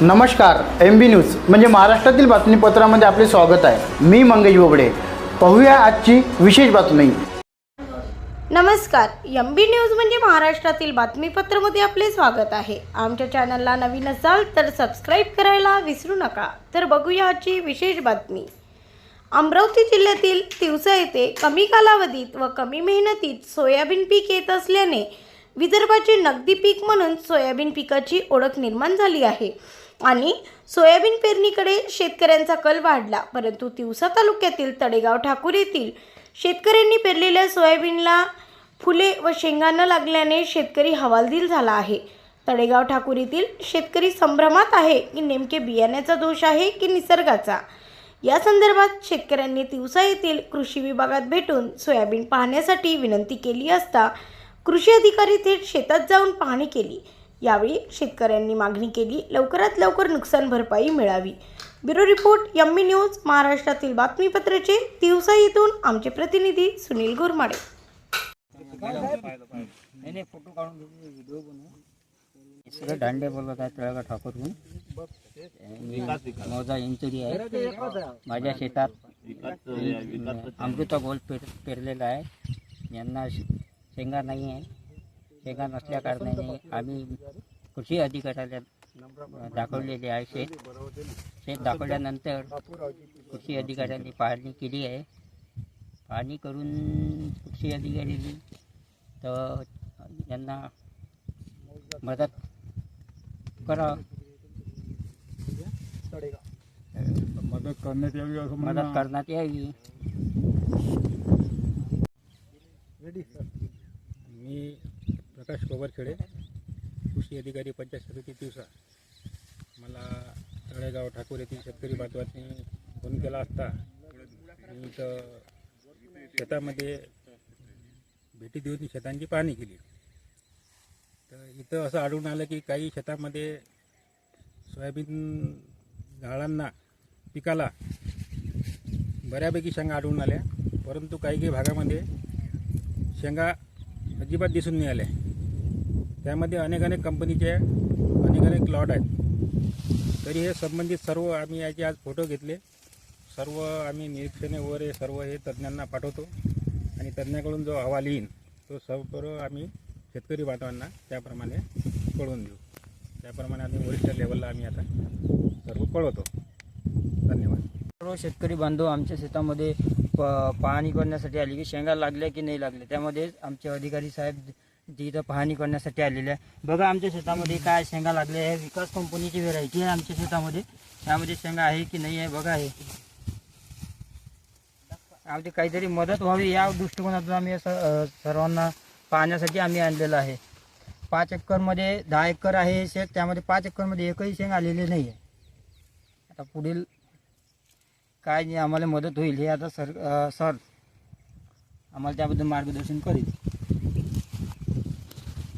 नमस्कार एम बी न्यूज म्हणजे महाराष्ट्रातील बातमीपत्रामध्ये आपले स्वागत आहे. मी मंगेश बोबडे. पाहूया आजची विशेष बातमी. नमस्कार एम बी न्यूज म्हणजे महाराष्ट्रातील बातमीपत्रामध्ये आपले स्वागत आहे. आमच्या चॅनलला नवीन असाल तर सबस्क्राईब करायला विसरू नका. तर बघूया आजची विशेष बातमी. अमरावती जिल्ह्यातील तिवसा येथे कमी कालावधीत व कमी मेहनतीत सोयाबीन पीक येत असल्याने विदर्भाचे नगदी पीक म्हणून सोयाबीन पिकाची ओळख निर्माण झाली आहे. आणि सोयाबीन पेरणीकडे शेतकऱ्यांचा कल वाढला परंतु तिवसा तालुक्यातील तडेगाव ठाकूर येथील शेतकऱ्यांनी पेरलेल्या सोयाबीनला फुले व शेंगा न लागल्याने शेतकरी हवालदिल झाला आहे. तडेगाव ठाकूर येथील शेतकरी संभ्रमात आहे की नेमके बियाण्याचा दोष आहे की निसर्गाचा? या संदर्भात शेतकऱ्यांनी तिवसा येथील कृषी विभागात भेटून सोयाबीन पाहण्यासाठी विनंती केली असता कृषी अधिकारी थेट शेतात जाऊन पाहणी केली. यावेळी शेतकऱ्यांनी मागणी केली. लवकरात लवकर नुकसान भरपाई मिळावी. ब्युरो रिपोर्ट यम्मी न्यूज महाराष्ट्रातील बातमीपत्राचे दिवसा येथून आमचे प्रतिनिधी सुनील गुरमाडे. दांडे बोलत आहे तळगा ठाकूरहून. मी इंचुरी आहे. माझ्या शेतात अमृता गोल पेर पेरलेला आहे. यांना शेंगा नाही आहे शेंगा नसल्या कारणाने आम्ही कृषी अधिकाऱ्याला दाखवलेले आहे. शेत शेत दाखवल्यानंतर कृषी अधिकाऱ्यांनी पाहणी केली आहे. पाहणी करून कृषी अधिकारी तर यांना मदत करा. मदत करण्यात यावी मदत करण्यात यावी मी प्रकाश कोबरखेडे कृषी अधिकारी पंचायत समिती दिवसा मला तळेगाव ठाकूर येथील शेतकरी बांधवांनी फोन केला असता. मी शेतामध्ये भेटी देऊन शेतांची पाहणी केली. तर इथं असं आढळून आलं की काही शेतामध्ये सोयाबीन झाडांना पिकाला बऱ्यापैकी शेंगा आढळून आल्या. परंतु काही काही भागामध्ये शेंगा अजिबात दिसून नाही आल्या. त्यामध्ये अनेक अनेक कंपनीचे अनेक अनेक लॉट आहेत. तरी हे संबंधित सर्व आम्ही याचे आज फोटो घेतले. सर्व आम्ही निरीक्षणे वगैरे सर्व हे तज्ज्ञांना पाठवतो. आणि तज्ज्ञाकडून जो अहवाल येईन तो सर्व आम्ही शेतकरी बांधवांना त्याप्रमाणे कळवून देऊ. त्याप्रमाणे आम्ही वरिष्ठ लेवलला आम्ही आता सर्व कळवतो. धन्यवाद. सर्व शेतकरी बांधव आमच्या शेतामध्ये प पाहणी करण्यासाठी आली की शेंगा लागल्या की नाही लागल्या त्यामध्ये आमचे अधिकारी साहेब तिथं पाहणी करण्यासाठी आलेले आहे. बघा आमच्या शेतामध्ये काय शेंगा लागल्या आहे. विकास कंपनीची व्हेरायटी आहे आमच्या शेतामध्ये. त्यामध्ये शेंगा आहे की नाही आहे बघा आहे आमची काहीतरी मदत व्हावी या दृष्टिकोनातून आम्ही असं, सर्वांना पाहण्यासाठी आम्ही आणलेलं आहे. पाच एकरमध्ये दहा एकर आहे हे शेत. त्यामध्ये पाच एकरमध्ये एकही शेंग आलेली नाही आहे. आता पुढील काय आम्हाला मदत होईल हे आता सर सर आम्हाला त्याबद्दल मार्गदर्शन करील